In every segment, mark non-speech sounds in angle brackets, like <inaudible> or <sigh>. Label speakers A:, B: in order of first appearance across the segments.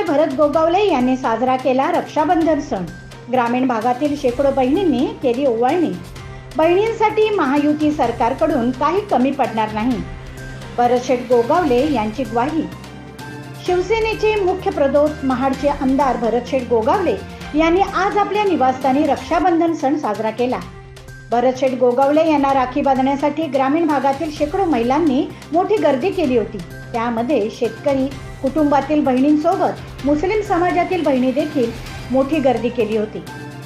A: भरत गोगावले यांनी साजरा केला रक्षाबंधन सण. ग्रामीण भागातील शेकडो बहिणींनी केली ओवाळणी. बहिणींसाठी महायुती सरकारकडून काही कमी पडणार नाही. भरतशेठ गोगावले यांची ग्वाही. शिवसेनेचे मुख्य प्रदोष महाडचे आमदार भरतशेठ गोगावले यांनी आज आपल्या निवासस्थानी रक्षाबंधन सण साजरा केला. भरतशेठ गोगावले यांना राखी बांधण्यासाठी ग्रामीण भागातील शेकडो महिलांनी मोठी गर्दी केली होती. त्यामध्ये शेतकरी कुटुंबातील बहिणींसोबत मुस्लिम समाजातील बहिणी देखील मोठी गर्दी केली होती.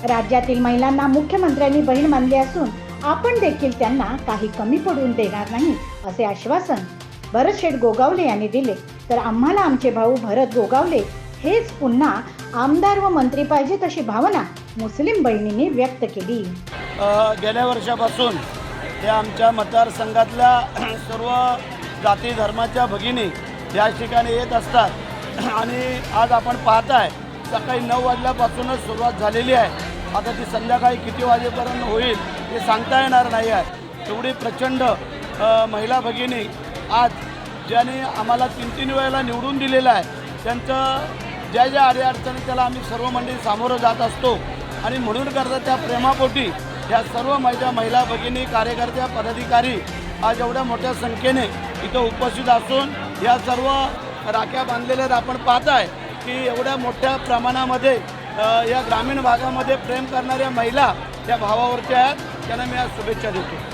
A: राज्यातील महिलांना मुख्यमंत्र्यांनी बहीण मानली असून आपण देखील त्यांना काही कमी पडून देणार नाही असे आश्वासन भरत शेठ गोगावले यांनी दिले. तर आम्हाला आमचे भाऊ भरत गोगावले हेच पुन्हा आमदार व मंत्री पाहिजेत अशी भावना मुस्लिम बहिणींनी व्यक्त केली.
B: गेल्या वर्षापासून या आमच्या मतदारसंघातल्या <clears throat> सर्व जाती धर्माच्या भगिनी या ठिकाणी येत असतात. आणि आज आपण पाहताय सकाळी नऊ वाजल्यापासूनच सुरुवात झालेली आहे. आता ती संध्याकाळी किती वाजेपर्यंत होईल हे सांगता येणार नाही आहे. एवढी प्रचंड महिला भगिनी आज ज्याने आम्हाला तीन तीन वेळेला निवडून दिलेलं आहे. त्यांचं ज्या ज्या अडीअडचणी त्याला आम्ही सर्व मंडळी सामोरं जात असतो. आणि म्हणून करता त्या प्रेमापोटी या सर्व माझ्या महिला भगिनी कार्यकर्त्या पदाधिकारी आज एवढ्या मोठ्या संख्येने इथं उपस्थित असून या सर्व राख्या बांधलेल्या. आपण पाहताय की एवढ्या मोठ्या प्रमाणामध्ये या ग्रामीण भागामध्ये प्रेम करणाऱ्या महिला या भावावरच्या आहेत त्यांना मी आज शुभेच्छा देतो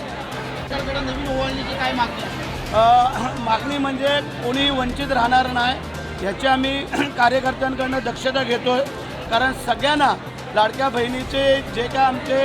C: नवीन ओवाळणीची काय मागणी आहे?
B: मागणी म्हणजे कोणी वंचित राहणार नाही ह्याची आम्ही <clears throat> कार्यकर्त्यांकडनं दक्षता घेतो आहे कारण सगळ्यांना लाडक्या बहिणीचे जे काय आमचे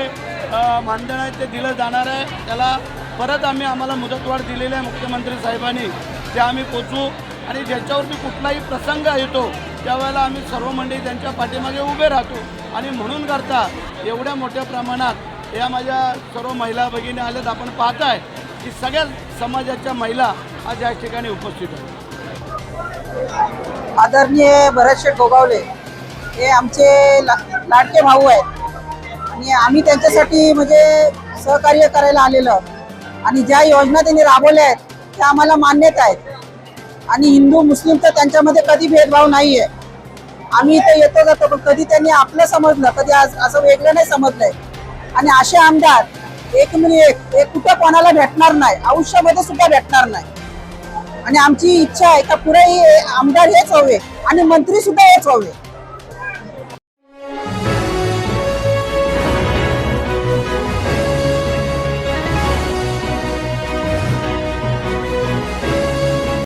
B: मानधन आहे ते दिलं जाणार आहे त्याला परत आम्ही आम्हाला मुदतवाढ दिलेली आहे मुख्यमंत्री साहेबांनी. ते आम्ही पोचू आणि ज्याच्यावरती कुठलाही प्रसंग येतो त्यावेळेला आम्ही सर्व मंडळी त्यांच्या पाठीमागे उभे राहतो. आणि म्हणून करता एवढ्या मोठ्या प्रमाणात या माझ्या सर्व महिला भगिनी आल्यात आपण पाहताय की सगळ्या समाजाच्या महिला आज या ठिकाणी उपस्थित आहेत.
D: आदरणीय भरतशेठ गोगावले हे आमचे ला लाडके भाऊ आहेत. आणि आम्ही त्यांच्यासाठी म्हणजे सहकार्य करायला आलेलो आणि ज्या योजना त्यांनी राबवल्या आहेत त्या आम्हाला मान्यता आहेत. आणि हिंदू मुस्लिम तर त्यांच्यामध्ये कधी भेदभाव नाही आहे आम्ही इथे येतो जातो पण कधी त्यांनी आपलं समजलं कधी असं वेगळं नाही समजलंय. आणि असे आमदार एक म्हणजे एक कुठं कोणाला भेटणार नाही आयुष्यामध्ये सुद्धा भेटणार नाही. आणि आमची इच्छा आहे का पुरे आमदार हेच हवे आणि मंत्री सुद्धा हेच हवे